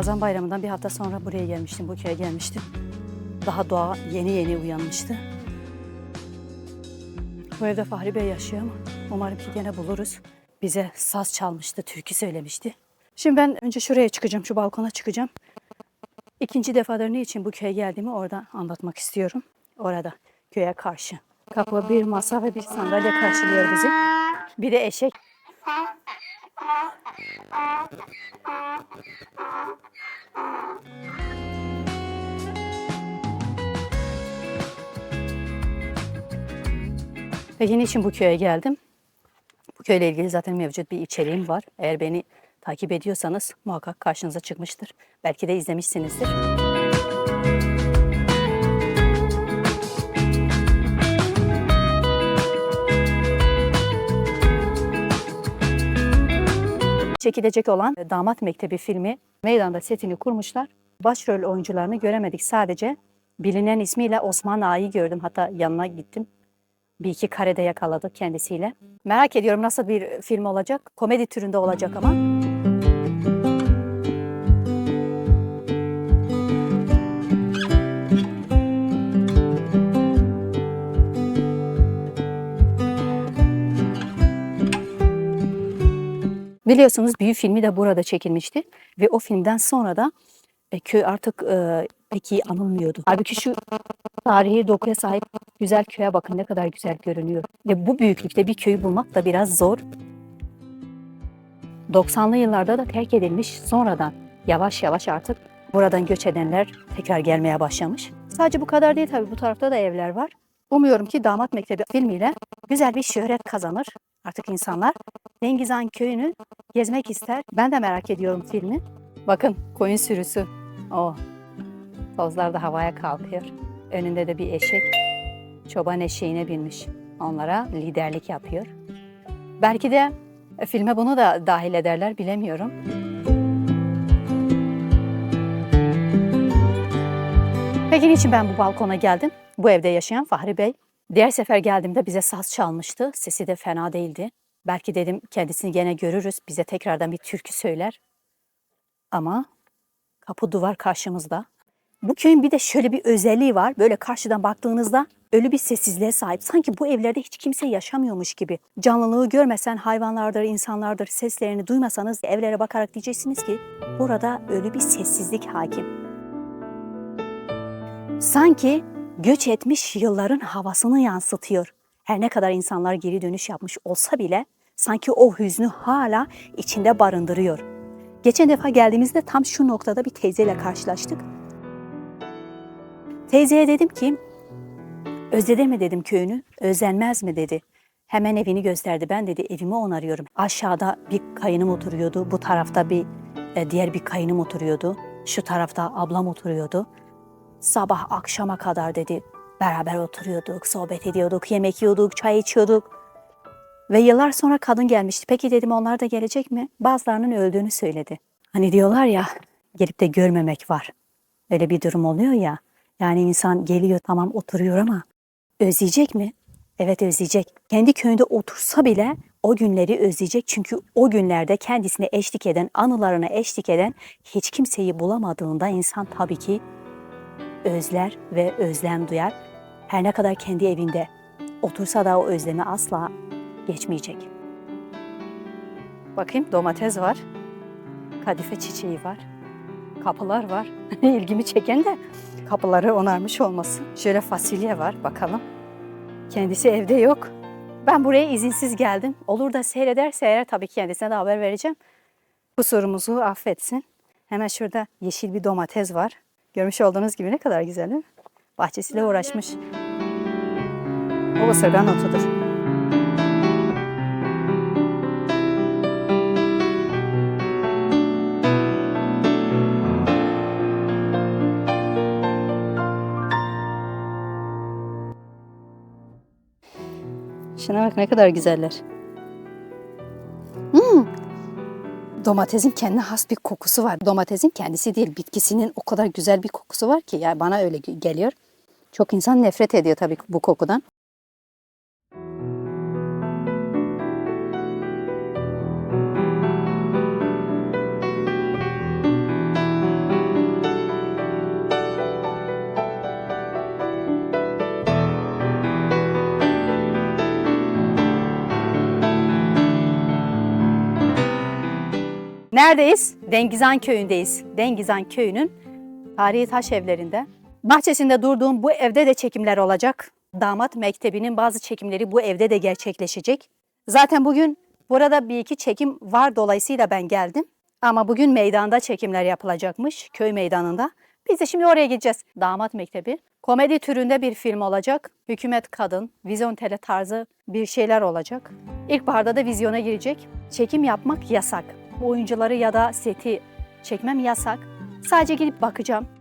Ramazan bayramından bir hafta sonra buraya gelmiştim, bu köye gelmiştim. Daha doğa yeni yeni uyanmıştı. Bu evde Fahri Bey yaşıyor ama umarım ki gene buluruz. Bize saz çalmıştı, türkü söylemişti. Şimdi ben önce şuraya çıkacağım, şu balkona çıkacağım. İkinci defadır niçin bu köye geldiğimi orada anlatmak istiyorum. Orada, köye karşı. Kapı bir masa ve bir sandalye karşılıyor bizi. Bir de eşek. Peki niçin bu köye geldim? Bu köyle ilgili zaten mevcut bir içeriğim var. Eğer beni takip ediyorsanız muhakkak karşınıza çıkmıştır. Belki de izlemişsinizdir. Çekilecek olan Damat Mektebi filmi meydanda setini kurmuşlar. Başrol oyuncularını göremedik sadece. Bilinen ismiyle Osman Ağa'yı gördüm. Hatta yanına gittim. Bir iki karede yakaladık kendisiyle. Merak ediyorum nasıl bir film olacak. Komedi türünde olacak ama. Biliyorsunuz Büyü filmi de burada çekilmişti ve o filmden sonra da e, köy artık e, pek iyi anılmıyordu. Halbuki şu tarihi dokuya sahip güzel köye bakın ne kadar güzel görünüyor. Ve bu büyüklükte bir köyü bulmak da biraz zor. 90'lı yıllarda da terk edilmiş sonradan yavaş yavaş artık buradan göç edenler tekrar gelmeye başlamış. Sadece bu kadar değil tabii bu tarafta da evler var. Umuyorum ki Damat Mektebi filmiyle güzel bir şöhret kazanır. Artık insanlar Dengizhan köyünü gezmek ister. Ben de merak ediyorum filmi. Bakın koyun sürüsü. O tozlar da havaya kalkıyor. Önünde de bir eşek. Çoban eşeğine binmiş. Onlara liderlik yapıyor. Belki de e, filme bunu da dahil ederler bilemiyorum. Peki niçin ben bu balkona geldim? Bu evde yaşayan Fahri Bey. Diğer sefer geldiğimde bize saz çalmıştı. Sesi de fena değildi. Belki dedim kendisini gene görürüz. Bize tekrardan bir türkü söyler. Ama kapı duvar karşımızda. Bu köyün bir de şöyle bir özelliği var. Böyle karşıdan baktığınızda ölü bir sessizliğe sahip. Sanki bu evlerde hiç kimse yaşamıyormuş gibi. Canlılığı görmesen hayvanlardır, insanlardır seslerini duymasanız evlere bakarak diyeceksiniz ki burada ölü bir sessizlik hakim. Sanki göç etmiş yılların havasını yansıtıyor. Her ne kadar insanlar geri dönüş yapmış olsa bile sanki o hüznü hala içinde barındırıyor. Geçen defa geldiğimizde tam şu noktada bir teyzeyle karşılaştık. Teyzeye dedim ki, özledin mi dedim köyünü, özlenmez mi dedi. Hemen evini gösterdi. Ben dedi evimi onarıyorum. Aşağıda bir kayınım oturuyordu. Bu tarafta bir e, diğer bir kayınım oturuyordu. Şu tarafta ablam oturuyordu. Sabah akşama kadar dedi beraber oturuyorduk, sohbet ediyorduk, yemek yiyorduk, çay içiyorduk. Ve yıllar sonra kadın gelmişti. Peki dedim onlar da gelecek mi? Bazılarının öldüğünü söyledi. Hani diyorlar ya gelip de görmemek var. Öyle bir durum oluyor ya. Yani insan geliyor tamam oturuyor ama özleyecek mi? Evet özleyecek. Kendi köyünde otursa bile o günleri özleyecek. Çünkü o günlerde kendisine eşlik eden, anılarına eşlik eden hiç kimseyi bulamadığında insan tabii ki özler ve özlem duyar. Her ne kadar kendi evinde otursa da o özlemi asla geçmeyecek. Bakayım domates var. Kadife çiçeği var. Kapılar var. İlgimi çeken de kapıları onarmış olması. Şöyle fasulye var bakalım. Kendisi evde yok. Ben buraya izinsiz geldim. Olur da seyrederse eğer tabii kendisine de haber vereceğim. Kusurumuzu affetsin. Hemen şurada yeşil bir domates var. Görmüş olduğunuz gibi ne kadar güzel değil mi? Bahçesiyle uğraşmış. O ısırgan otudur. Şuna bak ne kadar güzeller. Hmm. Domatesin kendi has bir kokusu var. Domatesin kendisi değil, bitkisinin o kadar güzel bir kokusu var ki yani bana öyle ge- geliyor. Çok insan nefret ediyor tabii bu kokudan. Neredeyiz? Dengizan Köyü'ndeyiz. Dengizan Köyü'nün tarihi taş evlerinde Bahçesinde durduğum bu evde de çekimler olacak. Damat mektebinin bazı çekimleri bu evde de gerçekleşecek. Zaten bugün burada bir iki çekim var dolayısıyla ben geldim. Ama bugün meydanda çekimler yapılacakmış, köy meydanında. Biz de şimdi oraya gideceğiz. Damat Mektebi. Komedi türünde bir film olacak. Hükümet kadın, vizyon tele tarzı bir şeyler olacak. İlkbaharda da vizyona girecek. Çekim yapmak yasak. Oyuncuları ya da seti çekmem yasak. Sadece gidip bakacağım.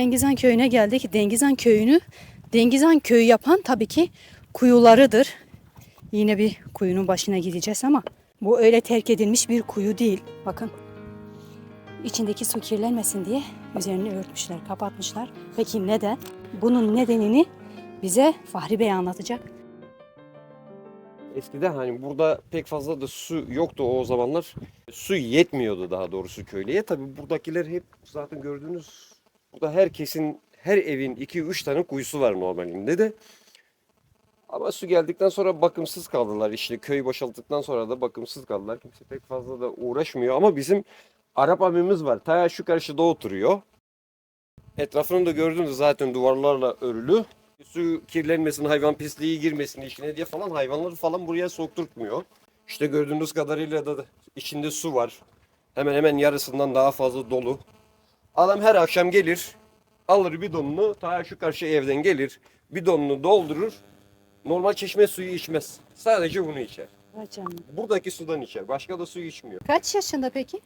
Dengizan köyüne geldik. Dengizan köyünü Dengizan köyü yapan tabii ki kuyularıdır. Yine bir kuyunun başına gideceğiz ama bu öyle terk edilmiş bir kuyu değil. Bakın. İçindeki su kirlenmesin diye üzerini örtmüşler, kapatmışlar. Peki neden? Bunun nedenini bize Fahri Bey anlatacak. Eskiden hani burada pek fazla da su yoktu o zamanlar. Su yetmiyordu daha doğrusu köylüye. Tabii buradakiler hep zaten gördüğünüz burada herkesin her evin 2-3 tane kuyusu var normalinde de. Ama su geldikten sonra bakımsız kaldılar. İşte köy boşalttıktan sonra da bakımsız kaldılar. Kimse pek fazla da uğraşmıyor. Ama bizim Arap abimiz var. Ta şu karşıda oturuyor. Etrafını da gördünüz zaten duvarlarla örülü. Su kirlenmesin, hayvan pisliği girmesin içine diye falan hayvanları falan buraya sokturtmuyor. İşte gördüğünüz kadarıyla da içinde su var. Hemen hemen yarısından daha fazla dolu. Adam her akşam gelir, alır bidonunu, ta şu karşı evden gelir, bidonunu doldurur. Normal çeşme suyu içmez. Sadece bunu içer. Buradaki sudan içer. Başka da su içmiyor. Kaç yaşında peki?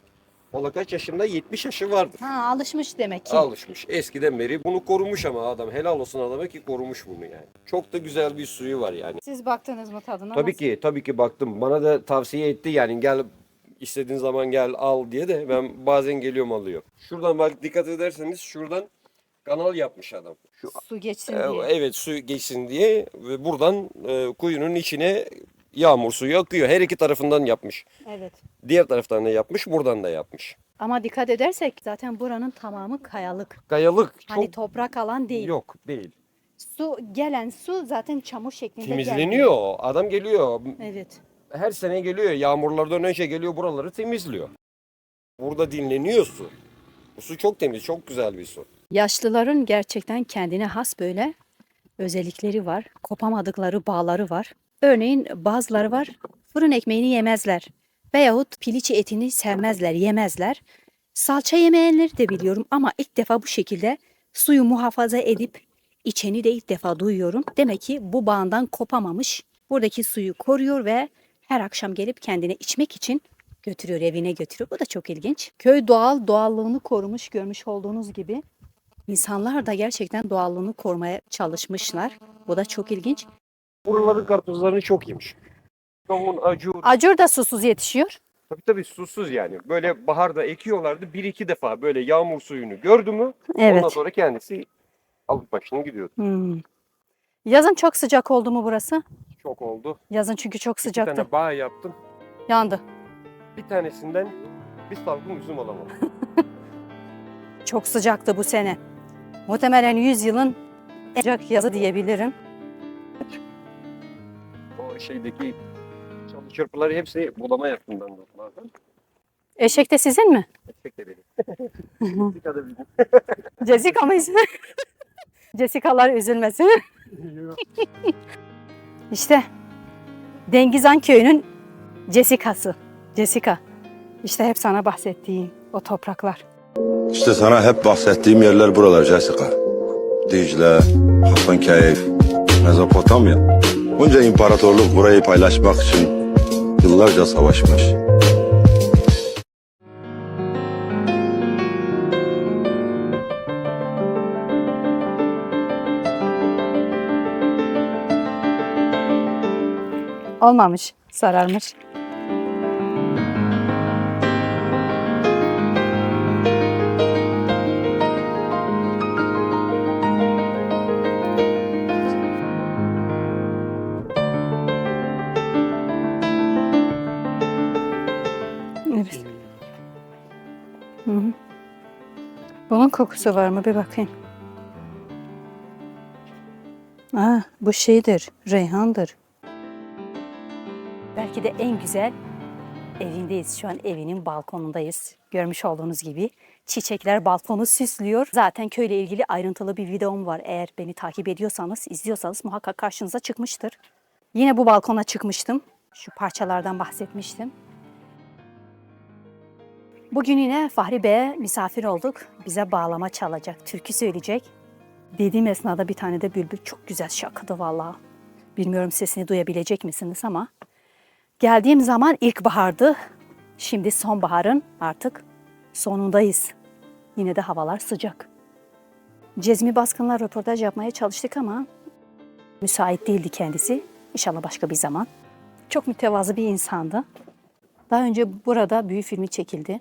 Valla kaç yaşında? 70 yaşı vardır. Ha alışmış demek ki. Alışmış. Eskiden beri bunu korumuş ama adam. Helal olsun adama ki korumuş bunu yani. Çok da güzel bir suyu var yani. Siz baktınız mı tadına? Tabii Nasıl? ki, tabii ki baktım. Bana da tavsiye etti yani gel istediğin zaman gel al diye de ben bazen geliyorum alıyor. Şuradan bak dikkat ederseniz şuradan kanal yapmış adam. Şu Su geçsin e, diye. evet su geçsin diye ve buradan e, kuyunun içine yağmur suyu akıyor. Her iki tarafından yapmış. Evet. Diğer taraftan da yapmış, buradan da yapmış. Ama dikkat edersek zaten buranın tamamı kayalık. Kayalık çok Hani toprak alan değil. yok değil. Su gelen su zaten çamur şeklinde. Temizleniyor. Adam geliyor. Evet. Her sene geliyor. Yağmurlardan önce geliyor buraları temizliyor. Burada dinleniyor su. Bu su çok temiz, çok güzel bir su. Yaşlıların gerçekten kendine has böyle özellikleri var. Kopamadıkları bağları var. Örneğin bazıları var fırın ekmeğini yemezler. Veyahut piliçi etini sevmezler, yemezler. Salça yemeyenleri de biliyorum ama ilk defa bu şekilde suyu muhafaza edip içeni de ilk defa duyuyorum. Demek ki bu bağından kopamamış. Buradaki suyu koruyor ve her akşam gelip kendine içmek için götürüyor, evine götürüyor. Bu da çok ilginç. Köy doğal, doğallığını korumuş görmüş olduğunuz gibi. İnsanlar da gerçekten doğallığını korumaya çalışmışlar. Bu da çok ilginç. Buraların karpuzlarını çok yemiş. Somun, acur. Acur da susuz yetişiyor. Tabii tabii susuz yani. Böyle baharda ekiyorlardı. Bir iki defa böyle yağmur suyunu gördü mü ondan sonra kendisi alıp başını gidiyordu. Hmm. Yazın çok sıcak oldu mu burası? Çok oldu. Yazın çünkü çok sıcaktı. tane bağ yaptım. Yandı. Bir tanesinden bir salkım üzüm alamadım. Çok sıcaktı bu sene. Muhtemelen 100 yılın en sıcak yazı diyebilirim. o şeydeki çalı çırpıları hepsi bulama yaptığımdan bunlardan. Eşek de sizin mi? Eşek de benim. Jessica da bizim. Jessica mı? Jessica'lar üzülmesin. İşte Dengizan köyünün Jessica'sı. Jessica. İşte hep sana bahsettiğim o topraklar. İşte sana hep bahsettiğim yerler buralar Jessica. Dicle, Hasankeyf, Mezopotamya. Bunca imparatorluk burayı paylaşmak için yıllarca savaşmış. Olmamış, sararmış. Evet. Hı hı. Bunun kokusu var mı? Bir bakayım. Aa, bu şeydir, reyhandır. De en güzel evindeyiz. Şu an evinin balkonundayız. Görmüş olduğunuz gibi çiçekler balkonu süslüyor. Zaten köyle ilgili ayrıntılı bir videom var. Eğer beni takip ediyorsanız, izliyorsanız muhakkak karşınıza çıkmıştır. Yine bu balkona çıkmıştım. Şu parçalardan bahsetmiştim. Bugün yine Fahri Bey'e misafir olduk. Bize bağlama çalacak, türkü söyleyecek. Dediğim esnada bir tane de bülbül çok güzel şakıdı vallahi. Bilmiyorum sesini duyabilecek misiniz ama. Geldiğim zaman ilkbahardı. Şimdi sonbaharın artık sonundayız. Yine de havalar sıcak. Cezmi Baskın'la röportaj yapmaya çalıştık ama müsait değildi kendisi. İnşallah başka bir zaman. Çok mütevazı bir insandı. Daha önce burada büyü filmi çekildi.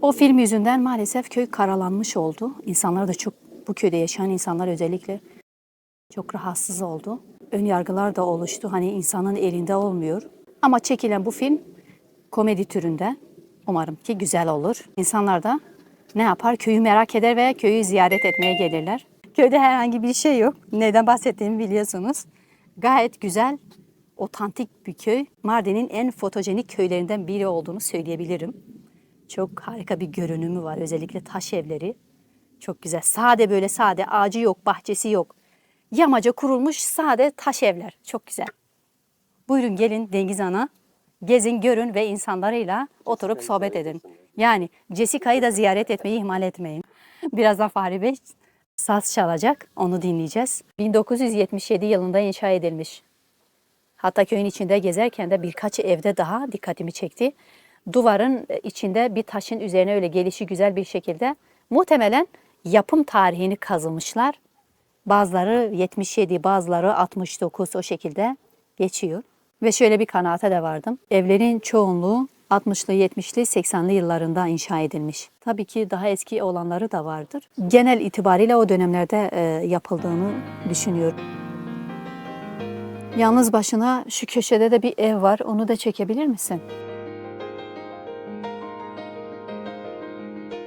O film yüzünden maalesef köy karalanmış oldu. İnsanlar da çok, bu köyde yaşayan insanlar özellikle çok rahatsız oldu. Ön yargılar da oluştu. Hani insanın elinde olmuyor. Ama çekilen bu film komedi türünde. Umarım ki güzel olur. İnsanlar da ne yapar? Köyü merak eder ve köyü ziyaret etmeye gelirler. Köyde herhangi bir şey yok. Neden bahsettiğimi biliyorsunuz. Gayet güzel, otantik bir köy. Mardin'in en fotojenik köylerinden biri olduğunu söyleyebilirim. Çok harika bir görünümü var. Özellikle taş evleri. Çok güzel. Sade böyle sade. Ağacı yok, bahçesi yok. Yamaca kurulmuş sade taş evler. Çok güzel. Buyurun gelin Dengiz Ana. Gezin, görün ve insanlarıyla oturup sohbet edin. Yani Jessica'yı da ziyaret etmeyi ihmal etmeyin. Birazdan Fahri Bey saz çalacak. Onu dinleyeceğiz. 1977 yılında inşa edilmiş. Hatta köyün içinde gezerken de birkaç evde daha dikkatimi çekti. Duvarın içinde bir taşın üzerine öyle gelişi güzel bir şekilde muhtemelen yapım tarihini kazımışlar. Bazıları 77, bazıları 69 o şekilde geçiyor. Ve şöyle bir kanaate de vardım. Evlerin çoğunluğu 60'lı, 70'li, 80'li yıllarında inşa edilmiş. Tabii ki daha eski olanları da vardır. Genel itibariyle o dönemlerde e, yapıldığını düşünüyorum. Yalnız başına şu köşede de bir ev var. Onu da çekebilir misin?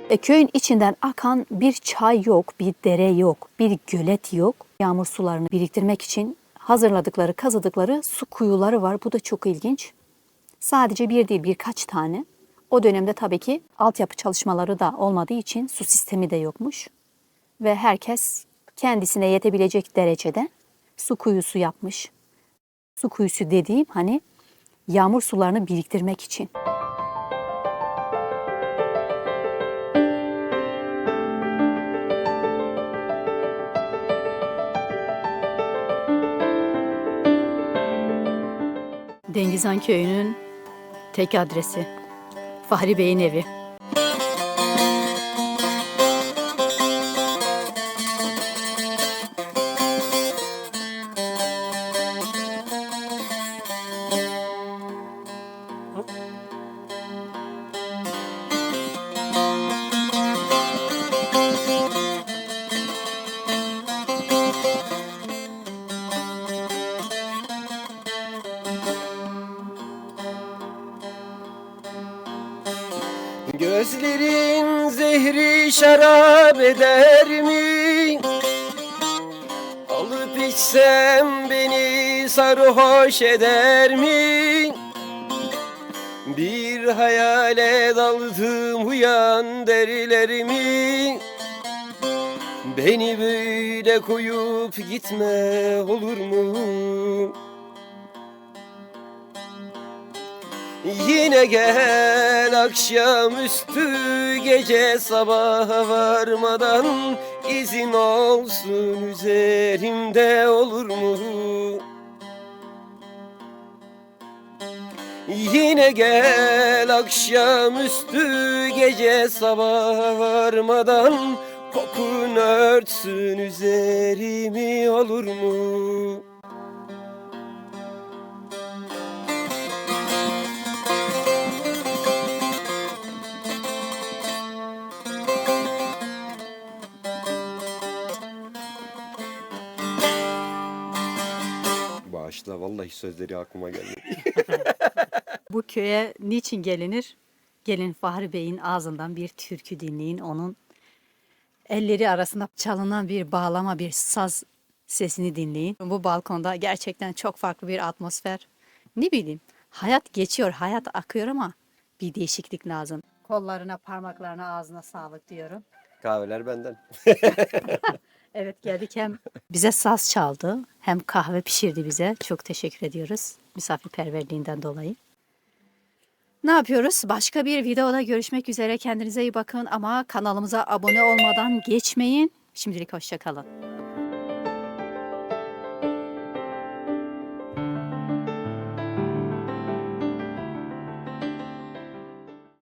E, köyün içinden akan bir çay yok, bir dere yok, bir gölet yok. Yağmur sularını biriktirmek için hazırladıkları, kazıdıkları su kuyuları var. Bu da çok ilginç. Sadece bir değil birkaç tane. O dönemde tabii ki altyapı çalışmaları da olmadığı için su sistemi de yokmuş. Ve herkes kendisine yetebilecek derecede su kuyusu yapmış. Su kuyusu dediğim hani yağmur sularını biriktirmek için. Dengizhan Köyü'nün tek adresi. Fahri Bey'in evi. Gözlerin zehri şarap eder mi? Alıp içsem beni sarhoş eder mi? Bir hayale daldım uyan derler mi? Beni böyle koyup gitme olur mu? Yine gel akşamüstü gece sabaha varmadan izin olsun üzerimde olur mu? Yine gel akşamüstü gece sabaha varmadan kokun örtsün üzerimi olur mu? Vallahi sözleri aklıma gelmedi. Bu köye niçin gelinir? Gelin Fahri Bey'in ağzından bir türkü dinleyin. Onun elleri arasında çalınan bir bağlama, bir saz sesini dinleyin. Bu balkonda gerçekten çok farklı bir atmosfer. Ne bileyim, hayat geçiyor, hayat akıyor ama bir değişiklik lazım. Kollarına, parmaklarına, ağzına sağlık diyorum. Kahveler benden. Evet geldik hem bize saz çaldı hem kahve pişirdi bize. Çok teşekkür ediyoruz misafirperverliğinden dolayı. Ne yapıyoruz? Başka bir videoda görüşmek üzere. Kendinize iyi bakın ama kanalımıza abone olmadan geçmeyin. Şimdilik hoşça kalın.